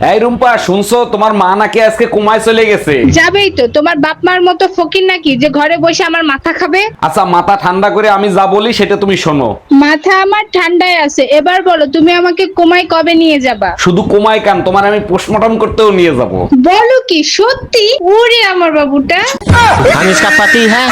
এই রুম্পা শুনছো তোমার মা নাকি আজকে কুমায় চলে গেছে যাবেই তো তোমার বাপ মার মতো ফকির নাকি যে ঘরে বসে আমার মাথা খাবে আচ্ছা মাথা ঠান্ডা করে আমি যা বলি সেটা তুমি শোনো মাথা আমার ঠান্ডায় আছে এবার বলো তুমি আমাকে কোমায় কবে নিয়ে যাবা শুধু কুমায় কান তোমার আমি পোস্টমর্টম করতেও নিয়ে যাব বলো কি সত্যি ওরে আমার বাবুটা हम इसका पति है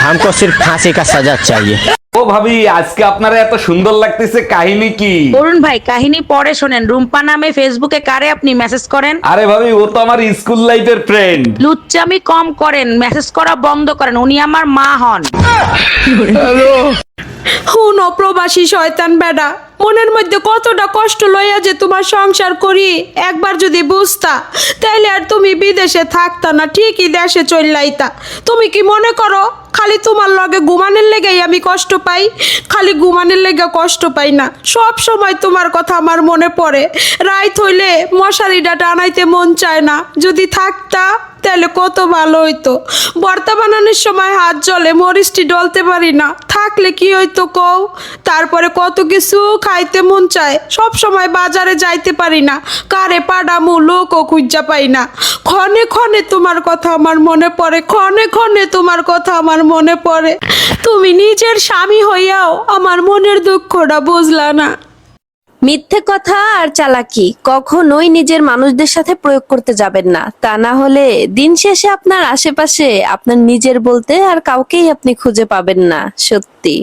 हमको सिर्फ फांसी का सजा चाहिए ও ভাবি আজকে আপনারা এত সুন্দর লাগতেছে কাহিনী কি? অরুণ ভাই কাহিনী পরে শোনেন। রুম্পা নামে ফেসবুকে কারে আপনি মেসেজ করেন? আরে ভাবি ও তো আমার স্কুল লাইফের ফ্রেন্ড লুচ্চামি কম করেন মেসেজ করা বন্ধ করেন উনি আমার মা হন। হুন প্রবাসী শয়তান বেডা, মনের মধ্যে কতটা কষ্ট লইয়া যে তোমার সংসার করি, একবার যদি বুঝতা, তাইলে আর তুমি বিদেশে থাকতা না, ঠিকই দেশে চললাইতা। তুমি কি মনে করো, খালি তোমার লগে ঘুমানের লেগেই আমি কষ্ট পাই? খালি ঘুমানোর লেগে কষ্ট পাই না। সব সময় তোমার কথা আমার মনে পড়ে। রাইত হইলে মশারিটা টানাইতে মন চায় না। যদি থাকতা তাহলে কত ভালো হইতো। ভর্তা বানানোর সময় হাত জলে মরিচটি ডলতে পারি না। থাকলে কি হইতো কও? তারপরে কত কিছু খাইতে মন চায়, সব সময় বাজারে যাইতে পারি না, কারে পাডামু লোকও খুঁজা পাই না। ক্ষণে ক্ষণে তোমার কথা আমার মনে পড়ে, ক্ষণে ক্ষণে তোমার কথা আমার মনে পড়ে। তুমি নিজের স্বামী হইয়াও আমার মনের দুঃখটা বুঝলা না। মিথ্যে কথা আর চালাকি কখনোই নিজের মানুষদের সাথে প্রয়োগ করতে যাবেন না। তা না হলে দিন শেষে আপনার আশেপাশে আপনার নিজের বলতে আর কাউকেই আপনি খুঁজে পাবেন না, সত্যি।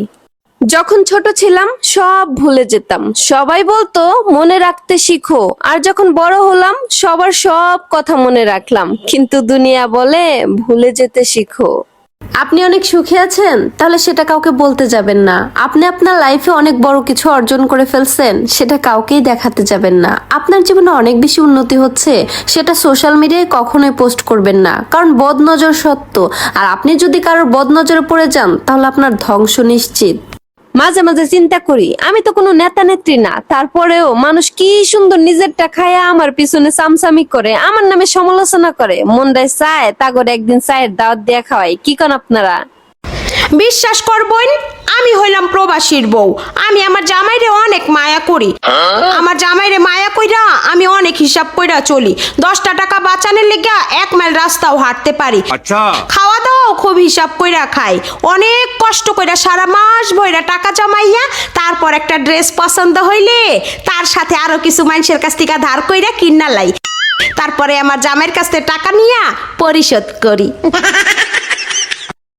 যখন ছোট ছিলাম, সব ভুলে যেতাম। সবাই বলতো, মনে রাখতে শিখো। আর যখন বড় হলাম, সবার সব কথা মনে রাখলাম। কিন্তু দুনিয়া বলে, ভুলে যেতে শিখো। আপনি অনেক সুখে আছেন? তাহলে সেটা কাউকে বলতে যাবেন না। আপনি আপনার লাইফে অনেক বড় কিছু অর্জন করে ফেলছেন, সেটা কাউকেই দেখাতে যাবেন না। আপনার জীবনে অনেক বেশি উন্নতি হচ্ছে, সেটা সোশ্যাল মিডিয়ায় কখনোই পোস্ট করবেন না। কারণ বদনজর সত্য আর আপনি যদি কারোর বদনজরে পড়ে যান, তাহলে আপনার ধ্বংস নিশ্চিত। মাঝে মাঝে চিন্তা করি আমি তো কোনো নেতা নেত্রী না তারপরেও মানুষ কি সুন্দর নিজেরটা খায়া আমার পিছনে সামসামি করে আমার নামে সমালোচনা করে মনটায় চায় তাগর একদিন চায়ের দাওয়াত দেয়া খাওয়াই কি কন আপনারা? বিশ্বাস করবইন আমি হইলাম প্রবাসীর বউ আমি আমার জামাইরে অনেক মায়া করি। আমার জামাইরে মায়া কইরা আমি অনেক হিসাব কইরা চলি দশটা টাকা বাঁচানোর লেগা এক মাইল রাস্তাও হাঁটতে পারি। খুব হিসাব কইরা খাই অনেক কষ্ট কইরা সারা মাস ভইরা টাকা জমাইয়া তারপর একটা ড্রেস পছন্দ হইলে তার সাথে আরও কিছু মানুষের কাছ থেকে ধার কইরা কিনা লাই। তারপরে আমার জামাইয়ের কাছ থেকে টাকা নিয়া পরিশোধ করি।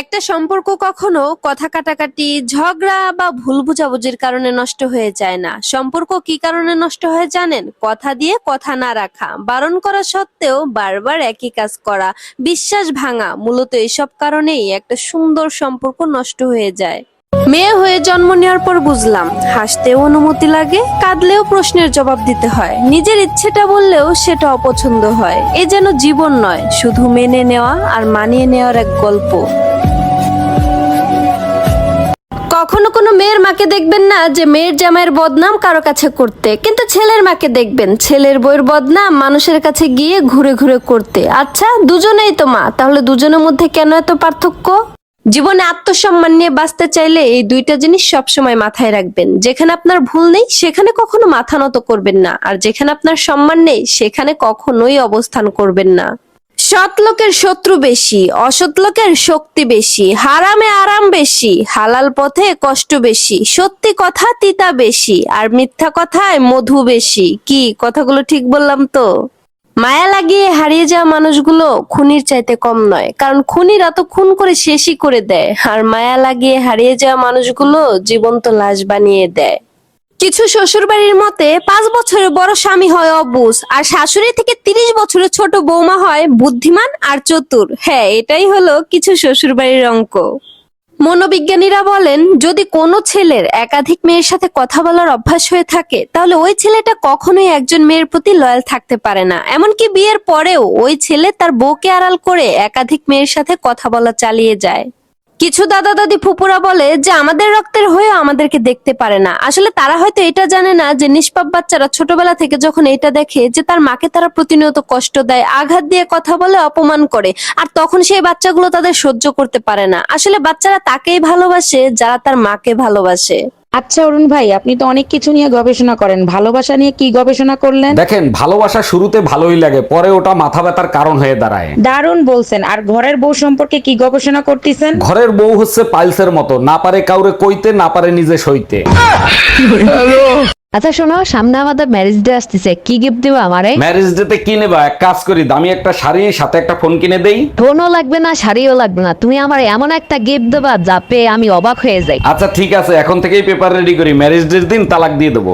একটা সম্পর্ক কখনো কথা কাটাকাটি, ঝগড়া বা ভুল বুঝাবুঝির কারণে নষ্ট হয়ে যায় না। সম্পর্ক কি কারণে নষ্ট হয়ে জানেন? কথা দিয়ে কথা না রাখা, বারণ করা সত্ত্বেও বারবার একই কাজ করা, বিশ্বাস ভাঙা, মূলত এসব কারণেই একটা সুন্দর সম্পর্ক নষ্ট হয়ে যায়। মেয়ে হয়ে জন্ম নেওয়ার পর বুঝলাম, হাসতেও অনুমতি লাগে, কাঁদলেও প্রশ্নের জবাব দিতে হয়। নিজের ইচ্ছেটা বললেও সেটা অপছন্দ হয়। এ যেন জীবন নয়, শুধু মেনে নেওয়া আর মানিয়ে নেওয়ার এক গল্প। কখনো কোনো মেয়ের মাকে দেখবেন না যে মেয়ের জামাইয়ের বদনাম কারও কাছে করতে। কিন্তু ছেলের মাকে দেখবেন। ছেলের বইয়ের বদনাম মানুষের কাছে গিয়ে ঘুরে ঘুরে করতে। আচ্ছা দুজনেই তো মা। তাহলে দুজনের মধ্যে কেন এত পার্থক্য? জীবনে আত্মসম্মান নিয়ে বাঁচতে চাইলে এই দুইটা জিনিস সবসময় মাথায় রাখবেন। যেখানে আপনার ভুল নেই, সেখানে কখনো মাথা নত করবেন না। আর যেখানে আপনার সম্মান নেই, সেখানে কখনোই অবস্থান করবেন না। সৎ লোকের শত্রু বেশি, অসৎ লোকের শক্তি বেশি, হারামে আরাম বেশি, হালাল পথে কষ্ট বেশি, সত্যি কথা তিতা বেশি, আর মিথ্যা কথায় মধু বেশি। কি, কথাগুলো ঠিক বললাম তো? মায়া লাগিয়ে হারিয়ে যাওয়া মানুষগুলো খুনির চাইতে কম নয়, কারণ খুনিরা তো খুন করে শেষই করে দেয়, আর মায়া লাগিয়ে হারিয়ে যাওয়া মানুষগুলো জীবন্ত লাশ বানিয়ে দেয়। কিছু শ্বশুর বাড়ির মতে পাঁচ বছরের বড় স্বামী হয় অবুজ, আর শাশুড়ি থেকে তিরিশ বছরের ছোট বৌমা হয় বুদ্ধিমান আর চতুর। হ্যাঁ এটাই হলো কিছু শ্বশুর বাড়ির অঙ্ক। মনোবিজ্ঞানীরা বলেন, যদি কোনো ছেলের একাধিক মেয়ের সাথে কথা বলার অভ্যাস হয়ে থাকে, তাহলে ওই ছেলেটা কখনোই একজন মেয়ের প্রতি লয়াল থাকতে পারে না। এমনকি বিয়ের পরেও ওই ছেলে তার বউকে আড়াল করে একাধিক মেয়ের সাথে কথা বলা চালিয়ে যায়। কিছু দাদা দাদি ফুপুরা বলে যে, আমাদের রক্তের হয়েও আমাদেরকে দেখতে পারে না। আসলে তারা হয়তো এটা জানে না যে, নিষ্পাপ বাচ্চারা ছোটবেলা থেকে যখন এটা দেখে যে, তার মাকে তারা প্রতিনিয়ত কষ্ট দেয়, আঘাত দিয়ে কথা বলে অপমান করে, আর তখন সেই বাচ্চাগুলো তাদের সহ্য করতে পারে না। আসলে বাচ্চারা তাকেই ভালোবাসে যারা তার মাকে ভালোবাসে। আচ্ছা অরুণ ভাই আপনি তো অনেক কিছু নিয়ে গবেষণা করেন। ভালোবাসা নিয়ে কি গবেষণা করলেন? দেখেন ভালোবাসা শুরুতে ভালোই লাগে পরে ওটা মাথা ব্যথার কারণ হয়ে দাঁড়ায়। দারুণ বলছেন। আর ঘরের বউ সম্পর্কে কি গবেষণা করতেছেন? ঘরের বউ হচ্ছে পাইলসের মতো না পারে কাউরে কইতে না পারে নিজে সইতে। আচ্ছা শোনো সামনে আমাদের ম্যারেজ ডে আসতেছে। কি গিফট দিবা আমারে? ম্যারেজ ডেতে কি নেবা? এক কাজ করি দামি একটা শাড়ি সাথে একটা ফোন কিনে দেই। ফোনও লাগবে না শাড়িও লাগবে না। তুমি আমারে এমন একটা গিফট দেবা যা পেয়ে আমি অবাক হয়ে যাই। আচ্ছা ঠিক আছে এখন থেকেই পেপার রেডি করি। ম্যারেজ ডের দিন তালাক দিয়ে দেবো।